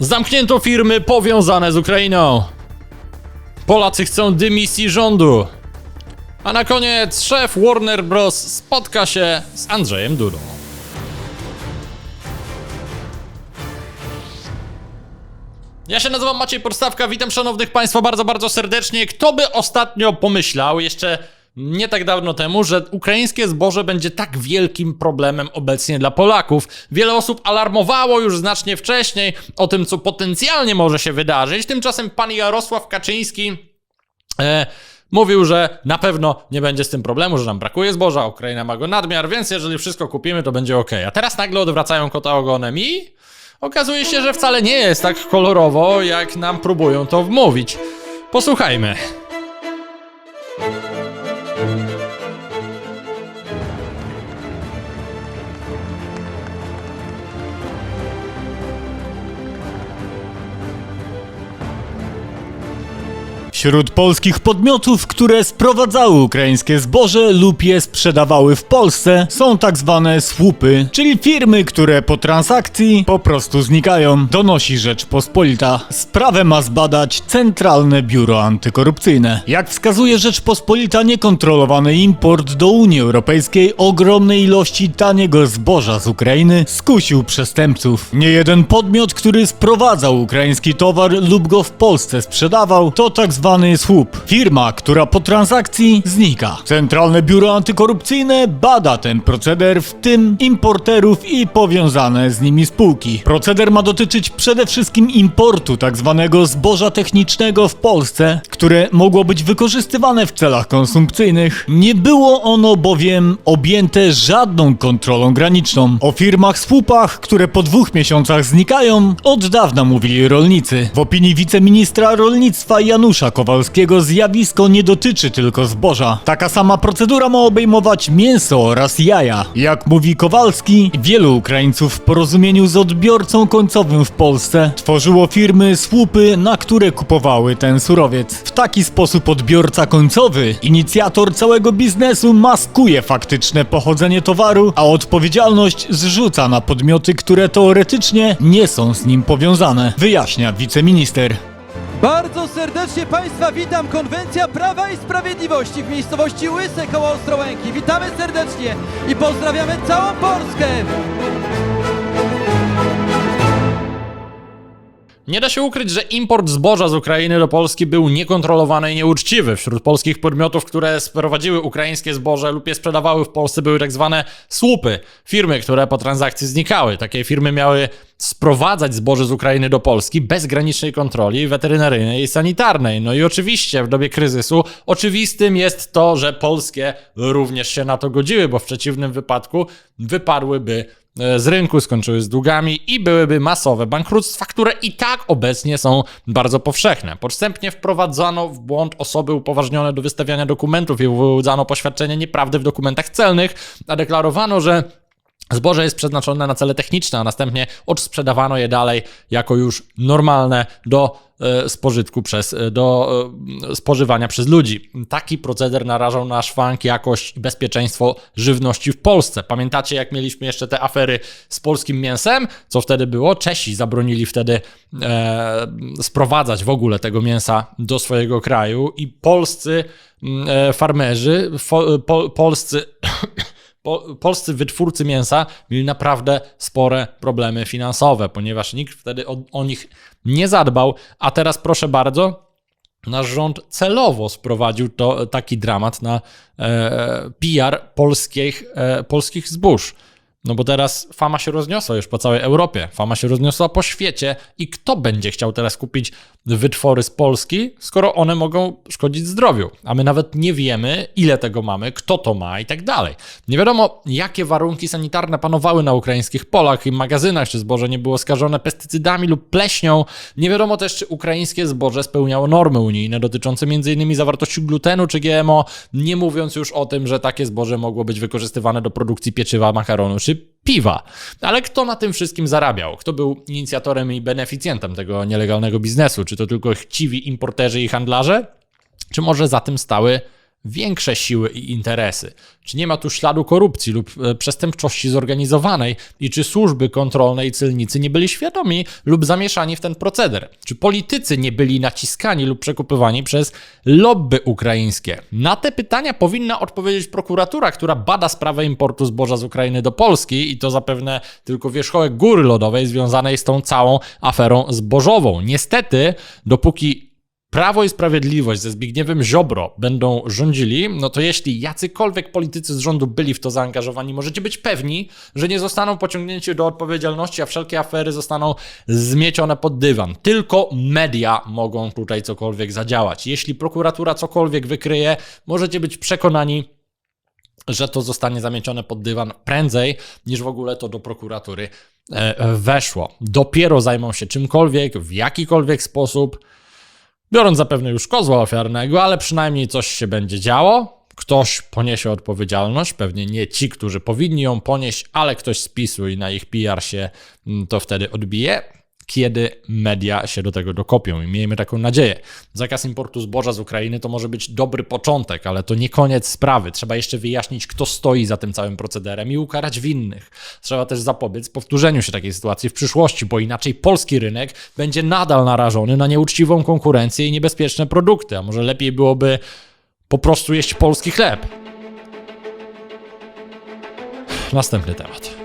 Zamknięto firmy powiązane z Ukrainą. Polacy chcą dymisji rządu. A na koniec szef Warner Bros. spotka się z Andrzejem Dudą. Ja się nazywam Maciej Podstawka, witam szanownych państwa bardzo, bardzo serdecznie. Kto by ostatnio pomyślał, jeszcze nie tak dawno temu, że ukraińskie zboże będzie tak wielkim problemem obecnie dla Polaków. Wiele osób alarmowało już znacznie wcześniej o tym, co potencjalnie może się wydarzyć. Tymczasem pan Jarosław Kaczyński e, mówił, że na pewno nie będzie z tym problemu, że nam brakuje zboża, Ukraina ma go nadmiar, więc jeżeli wszystko kupimy, to będzie ok. A teraz nagle odwracają kota ogonem i okazuje się, że wcale nie jest tak kolorowo, jak nam próbują to wmówić. Posłuchajmy. Wśród polskich podmiotów, które sprowadzały ukraińskie zboże lub je sprzedawały w Polsce, są tak zwane słupy, czyli firmy, które po transakcji po prostu znikają. Donosi Rzeczpospolita. Sprawę ma zbadać Centralne Biuro Antykorupcyjne. Jak wskazuje Rzeczpospolita, niekontrolowany import do Unii Europejskiej ogromnej ilości taniego zboża z Ukrainy skusił przestępców. Nie jeden podmiot, który sprowadzał ukraiński towar lub go w Polsce sprzedawał, to tak zwany. Firma, która po transakcji znika. Centralne Biuro Antykorupcyjne bada ten proceder, w tym importerów i powiązane z nimi spółki. Proceder ma dotyczyć przede wszystkim importu tak zwanego zboża technicznego w Polsce, które mogło być wykorzystywane w celach konsumpcyjnych. Nie było ono bowiem objęte żadną kontrolą graniczną. O firmach słupach, które po dwóch miesiącach znikają, od dawna mówili rolnicy. W opinii wiceministra rolnictwa Janusza Kowalskiego zjawisko nie dotyczy tylko zboża. Taka sama procedura ma obejmować mięso oraz jaja. Jak mówi Kowalski, wielu Ukraińców w porozumieniu z odbiorcą końcowym w Polsce tworzyło firmy słupy, na które kupowały ten surowiec. W taki sposób odbiorca końcowy, inicjator całego biznesu, maskuje faktyczne pochodzenie towaru, a odpowiedzialność zrzuca na podmioty, które teoretycznie nie są z nim powiązane, wyjaśnia wiceminister. Bardzo serdecznie Państwa witam. Konwencja Prawa i Sprawiedliwości w miejscowości Łyse koło Ostrołęki. Witamy serdecznie i pozdrawiamy całą Polskę. Nie da się ukryć, że import zboża z Ukrainy do Polski był niekontrolowany i nieuczciwy. Wśród polskich podmiotów, które sprowadziły ukraińskie zboże lub je sprzedawały w Polsce, były tak zwane słupy. Firmy, które po transakcji znikały. Takie firmy miały sprowadzać zboże z Ukrainy do Polski bez granicznej kontroli weterynaryjnej i sanitarnej. No i oczywiście w dobie kryzysu oczywistym jest to, że polskie również się na to godziły, bo w przeciwnym wypadku wypadłyby e, z rynku, skończyły z długami i byłyby masowe bankructwa, które i tak obecnie są bardzo powszechne. Podstępnie wprowadzano w błąd osoby upoważnione do wystawiania dokumentów i wyłudzano poświadczenie nieprawdy w dokumentach celnych, a deklarowano, że Zboże jest przeznaczone na cele techniczne, a następnie odsprzedawano je dalej jako już normalne do e, spożytku przez, e, do e, spożywania przez ludzi. Taki proceder narażał na szwank jakość i bezpieczeństwo żywności w Polsce. Pamiętacie, jak mieliśmy jeszcze te afery z polskim mięsem? Co wtedy było? Czesi zabronili wtedy e, sprowadzać w ogóle tego mięsa do swojego kraju i polscy farmerzy, fo, po, polscy po, polscy wytwórcy mięsa mieli naprawdę spore problemy finansowe, ponieważ nikt wtedy o, o nich nie zadbał, a teraz proszę bardzo, nasz rząd celowo sprowadził to, taki dramat na e, PR polskich, e, polskich zbóż. No bo teraz fama się rozniosła już po całej Europie, fama się rozniosła po świecie i kto będzie chciał teraz kupić wytwory z Polski, skoro one mogą szkodzić zdrowiu, a my nawet nie wiemy, ile tego mamy, kto to ma i tak dalej. Nie wiadomo, jakie warunki sanitarne panowały na ukraińskich polach i magazynach, czy zboże nie było skażone pestycydami lub pleśnią. Nie wiadomo też, czy ukraińskie zboże spełniało normy unijne dotyczące m.in. zawartości glutenu czy GMO, nie mówiąc już o tym, że takie zboże mogło być wykorzystywane do produkcji pieczywa, makaronu czy piwa. Ale kto na tym wszystkim zarabiał? Kto był inicjatorem i beneficjentem tego nielegalnego biznesu? Czy to tylko chciwi importerzy i handlarze? Czy może za tym stały większe siły i interesy? Czy nie ma tu śladu korupcji lub e, przestępczości zorganizowanej i czy służby kontrolne i celnicy nie byli świadomi lub zamieszani w ten proceder? Czy politycy nie byli naciskani lub przekupywani przez lobby ukraińskie? Na te pytania powinna odpowiedzieć prokuratura, która bada sprawę importu zboża z Ukrainy do Polski i to zapewne tylko wierzchołek góry lodowej związanej z tą całą aferą zbożową. Niestety, dopóki Prawo i Sprawiedliwość ze Zbigniewem Ziobro będą rządzili, no to jeśli jacykolwiek politycy z rządu byli w to zaangażowani, możecie być pewni, że nie zostaną pociągnięci do odpowiedzialności, a wszelkie afery zostaną zmiecione pod dywan. Tylko media mogą tutaj cokolwiek zadziałać. Jeśli prokuratura cokolwiek wykryje, możecie być przekonani, że to zostanie zamiecione pod dywan prędzej, niż w ogóle to do prokuratury e, weszło. Dopiero zajmą się czymkolwiek, w jakikolwiek sposób, biorąc zapewne już kozła ofiarnego, ale przynajmniej coś się będzie działo. Ktoś poniesie odpowiedzialność, pewnie nie ci, którzy powinni ją ponieść, ale ktoś z PiSu i na ich PR się mm, to wtedy odbije, kiedy media się do tego dokopią i miejmy taką nadzieję. Zakaz importu zboża z Ukrainy to może być dobry początek, ale to nie koniec sprawy. Trzeba jeszcze wyjaśnić, kto stoi za tym całym procederem i ukarać winnych. Trzeba też zapobiec powtórzeniu się takiej sytuacji w przyszłości, bo inaczej polski rynek będzie nadal narażony na nieuczciwą konkurencję i niebezpieczne produkty, a może lepiej byłoby po prostu jeść polski chleb. Następny temat.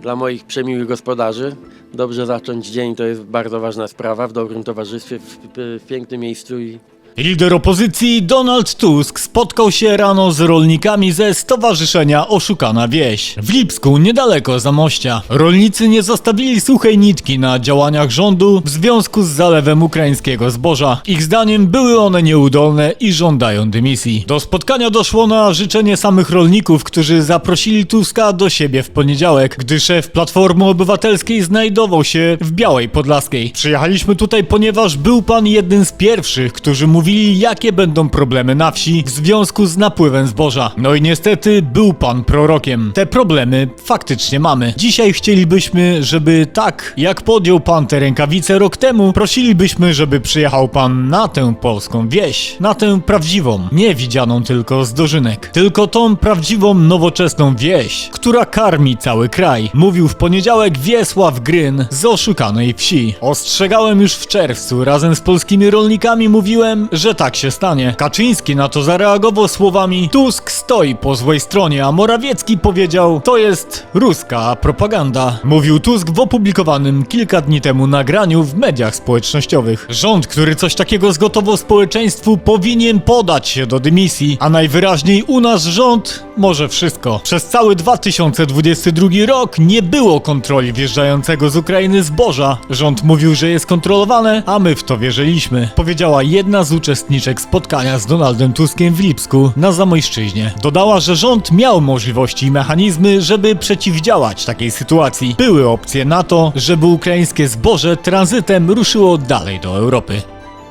Dla moich przemiłych gospodarzy. Dobrze zacząć dzień to jest bardzo ważna sprawa w dobrym towarzystwie, w, w, pięknym miejscu i Lider opozycji Donald Tusk spotkał się rano z rolnikami ze Stowarzyszenia Oszukana Wieś. W Lipsku, niedaleko Zamościa. Rolnicy nie zostawili suchej nitki na działaniach rządu w związku z zalewem ukraińskiego zboża. Ich zdaniem były one nieudolne i żądają dymisji. Do spotkania doszło na życzenie samych rolników, którzy zaprosili Tuska do siebie w poniedziałek, gdy szef Platformy Obywatelskiej znajdował się w Białej Podlaskiej. Przyjechaliśmy tutaj, ponieważ był pan jednym z pierwszych, którzy mówili, jakie będą problemy na wsi w związku z napływem zboża. No i niestety był pan prorokiem. Te problemy faktycznie mamy. Dzisiaj chcielibyśmy, żeby tak jak podjął pan te rękawice rok temu, prosilibyśmy, żeby przyjechał pan na tę polską wieś. Na tę prawdziwą, nie widzianą tylko z dożynek. Tylko tą prawdziwą, nowoczesną wieś, która karmi cały kraj. Mówił w poniedziałek Wiesław Gryn z oszukanej wsi. Ostrzegałem już w czerwcu, razem z polskimi rolnikami mówiłem, że tak się stanie. Kaczyński na to zareagował słowami Tusk stoi po złej stronie, a Morawiecki powiedział to jest ruska propaganda. Mówił Tusk w opublikowanym kilka dni temu nagraniu w mediach społecznościowych. Rząd, który coś takiego zgotował społeczeństwu powinien podać się do dymisji, a najwyraźniej u nas rząd może wszystko. Przez cały 2022 rok nie było kontroli wjeżdżającego z Ukrainy zboża. Rząd mówił, że jest kontrolowane, a my w to wierzyliśmy. Powiedziała jedna z uczestniczek spotkania z Donaldem Tuskiem w Lipsku na Zamojszczyźnie. Dodała, że rząd miał możliwości i mechanizmy, żeby przeciwdziałać takiej sytuacji. Były opcje na to, żeby ukraińskie zboże tranzytem ruszyło dalej do Europy.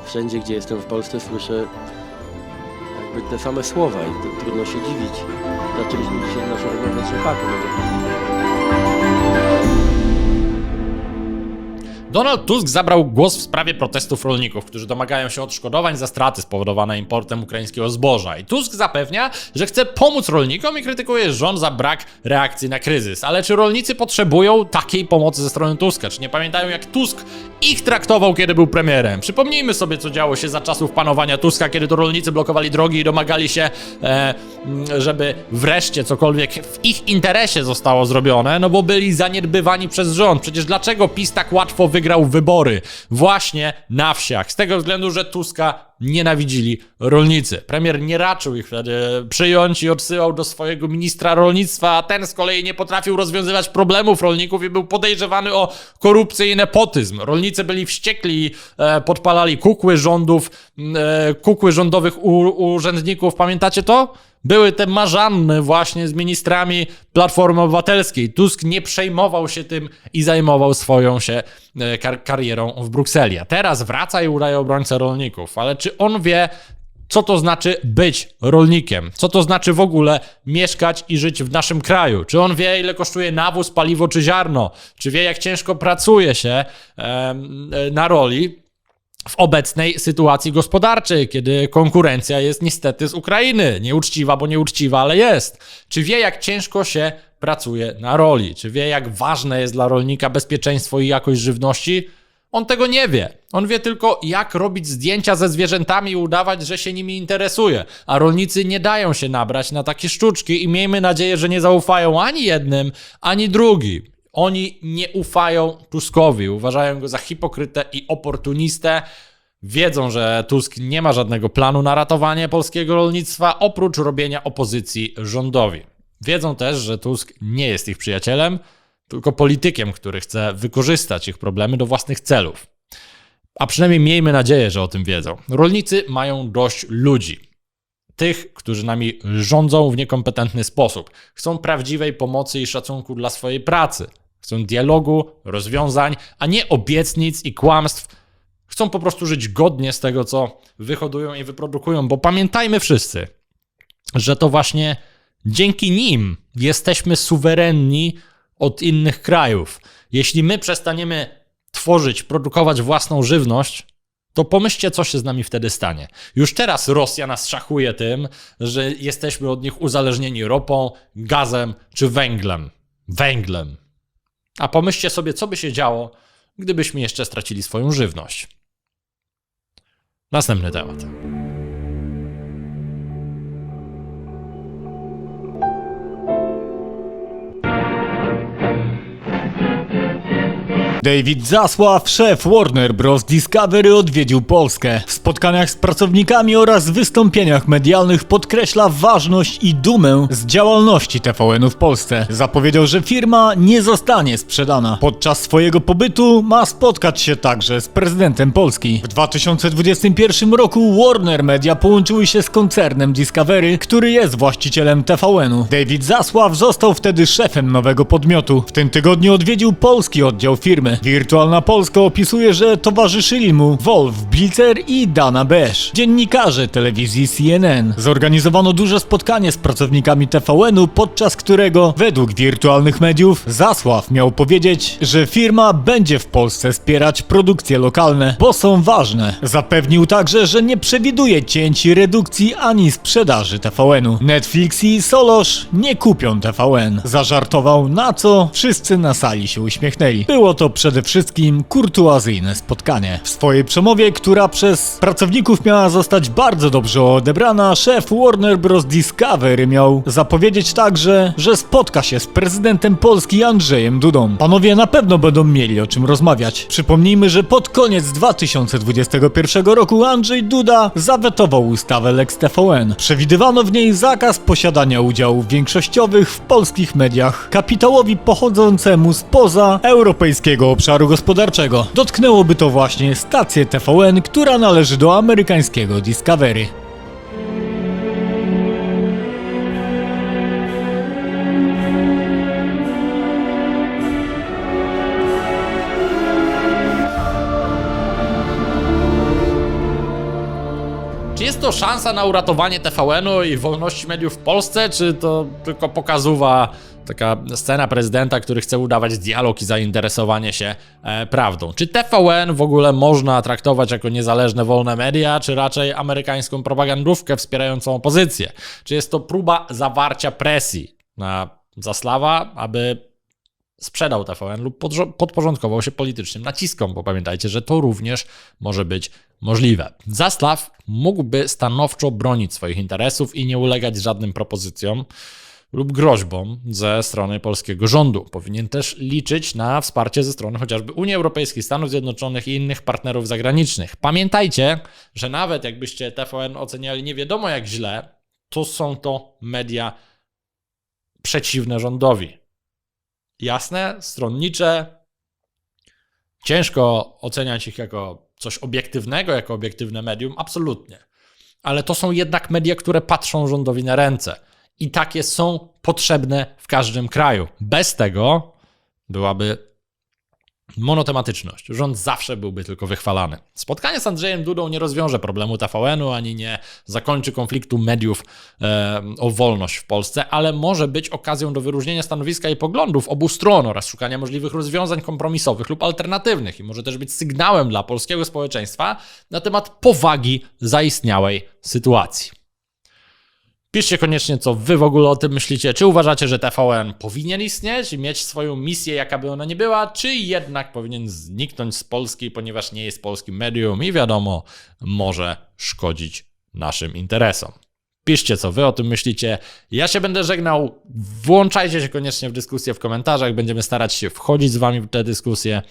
wszędzie gdzie jestem w Polsce słyszę jakby te same słowa i trudno się dziwić. Zaczęliśmy dzisiaj naszą rozmowę z Donald Tusk zabrał głos w sprawie protestów rolników, którzy domagają się odszkodowań za straty spowodowane importem ukraińskiego zboża. I Tusk zapewnia, że chce pomóc rolnikom i krytykuje rząd za brak reakcji na kryzys. Ale czy rolnicy potrzebują takiej pomocy ze strony Tuska? Czy nie pamiętają, jak Tusk ich traktował, kiedy był premierem? Przypomnijmy sobie, co działo się za czasów panowania Tuska, kiedy to rolnicy blokowali drogi i domagali się, e, mm, żeby wreszcie cokolwiek w ich interesie zostało zrobione, no bo byli zaniedbywani przez rząd. Przecież dlaczego PiS tak łatwo wygrał wybory? Właśnie na wsiach. Z tego względu, że Tuska nienawidzili rolnicy. Premier nie raczył ich wtedy przyjąć i odsyłał do swojego ministra rolnictwa, a ten z kolei nie potrafił rozwiązywać problemów rolników i był podejrzewany o korupcję i nepotyzm. Rolnicy byli wściekli e, podpalali kukły rządów, e, kukły rządowych urzędników. Pamiętacie to? Były te marzanny właśnie z ministrami Platformy Obywatelskiej. Tusk nie przejmował się tym i zajmował swoją się e, kar karierą w Brukseli. A teraz wraca i udaje obrońcę rolników. Ale czy on wie, co to znaczy być rolnikiem? Co to znaczy w ogóle mieszkać i żyć w naszym kraju? Czy on wie, ile kosztuje nawóz, paliwo czy ziarno? Czy wie, jak ciężko pracuje się e, na roli? W obecnej sytuacji gospodarczej, kiedy konkurencja jest niestety z Ukrainy. Nieuczciwa, bo nieuczciwa, ale jest. Czy wie, jak ciężko się pracuje na roli? Czy wie, jak ważne jest dla rolnika bezpieczeństwo i jakość żywności? On tego nie wie. On wie tylko, jak robić zdjęcia ze zwierzętami i udawać, że się nimi interesuje. A rolnicy nie dają się nabrać na takie sztuczki i miejmy nadzieję, że nie zaufają ani jednym, ani drugim. Oni nie ufają Tuskowi, uważają go za hipokrytę i oportunistę. Wiedzą, że Tusk nie ma żadnego planu na ratowanie polskiego rolnictwa, oprócz robienia opozycji rządowi. Wiedzą też, że Tusk nie jest ich przyjacielem, tylko politykiem, który chce wykorzystać ich problemy do własnych celów. A przynajmniej miejmy nadzieję, że o tym wiedzą. Rolnicy mają dość ludzi. Tych, którzy nami rządzą w niekompetentny sposób. Chcą prawdziwej pomocy i szacunku dla swojej pracy. Chcą dialogu, rozwiązań, a nie obietnic i kłamstw. Chcą po prostu żyć godnie z tego, co wyhodują i wyprodukują, bo pamiętajmy wszyscy, że to właśnie dzięki nim jesteśmy suwerenni od innych krajów. Jeśli my przestaniemy tworzyć, produkować własną żywność, to pomyślcie, co się z nami wtedy stanie. Już teraz Rosja nas szachuje tym, że jesteśmy od nich uzależnieni ropą, gazem czy węglem. Węglem. A pomyślcie sobie, co by się działo, gdybyśmy jeszcze stracili swoją żywność. Następny temat. David Zasław, szef Warner Bros. Discovery odwiedził Polskę. W spotkaniach z pracownikami oraz wystąpieniach medialnych podkreśla ważność i dumę z działalności TVN-u w Polsce. Zapowiedział, że firma nie zostanie sprzedana. Podczas swojego pobytu ma spotkać się także z prezydentem Polski. W 2021 roku Warner Media połączyły się z koncernem Discovery, który jest właścicielem TVN-u. David Zasław został wtedy szefem nowego podmiotu. W tym tygodniu odwiedził polski oddział firmy. Wirtualna Polska opisuje, że towarzyszyli mu Wolf Blitzer i Dana Besz, dziennikarze telewizji CNN. Zorganizowano duże spotkanie z pracownikami TVN-u, podczas którego, według wirtualnych mediów, Zasław miał powiedzieć, że firma będzie w Polsce wspierać produkcje lokalne, bo są ważne. Zapewnił także, że nie przewiduje cięć i redukcji ani sprzedaży TVN-u. Netflix i Solosz nie kupią TVN. Zażartował, na co wszyscy na sali się uśmiechnęli. Było to przede wszystkim kurtuazyjne spotkanie. W swojej przemowie, która przez pracowników miała zostać bardzo dobrze odebrana, szef Warner Bros. Discovery miał zapowiedzieć także, że spotka się z prezydentem Polski Andrzejem Dudą. Panowie na pewno będą mieli o czym rozmawiać. Przypomnijmy, że pod koniec 2021 roku Andrzej Duda zawetował ustawę Lex TVN. Przewidywano w niej zakaz posiadania udziałów większościowych w polskich mediach kapitałowi pochodzącemu spoza europejskiego obszaru gospodarczego. Dotknęłoby to właśnie stację TVN, która należy do amerykańskiego Discovery. Czy jest to szansa na uratowanie TVN-u i wolności mediów w Polsce, czy to tylko pokazuwa taka scena prezydenta, który chce udawać dialog i zainteresowanie się e, prawdą? Czy TVN w ogóle można traktować jako niezależne, wolne media, czy raczej amerykańską propagandówkę wspierającą opozycję? Czy jest to próba zawarcia presji na Zaslawa, aby sprzedał TVN lub podporządkował się politycznym naciskom, bo pamiętajcie, że to również może być możliwe. Zaslaw mógłby stanowczo bronić swoich interesów i nie ulegać żadnym propozycjom lub groźbom ze strony polskiego rządu. Powinien też liczyć na wsparcie ze strony chociażby Unii Europejskiej, Stanów Zjednoczonych i innych partnerów zagranicznych. Pamiętajcie, że nawet jakbyście TVN oceniali nie wiadomo jak źle, to są to media przeciwne rządowi jasne, stronnicze. Ciężko oceniać ich jako coś obiektywnego, jako obiektywne medium, absolutnie. Ale to są jednak media, które patrzą rządowi na ręce. I takie są potrzebne w każdym kraju. Bez tego byłaby monotematyczność. Rząd zawsze byłby tylko wychwalany. Spotkanie z Andrzejem Dudą nie rozwiąże problemu TVN-u, ani nie zakończy konfliktu mediów e, o wolność w Polsce, ale może być okazją do wyróżnienia stanowiska i poglądów obu stron oraz szukania możliwych rozwiązań kompromisowych lub alternatywnych i może też być sygnałem dla polskiego społeczeństwa na temat powagi zaistniałej sytuacji. Piszcie koniecznie, co wy w ogóle o tym myślicie. Czy uważacie, że TVN powinien istnieć i mieć swoją misję, jaka by ona nie była, czy jednak powinien zniknąć z Polski, ponieważ nie jest polskim medium i wiadomo, może szkodzić naszym interesom. Piszcie, co wy o tym myślicie. Ja się będę żegnał. Włączajcie się koniecznie w dyskusję w komentarzach. Będziemy starać się wchodzić z wami w tę dyskusję.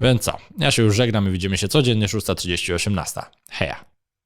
Więc co? Ja się już żegnam i widzimy się codziennie 6.30, 18. Heja.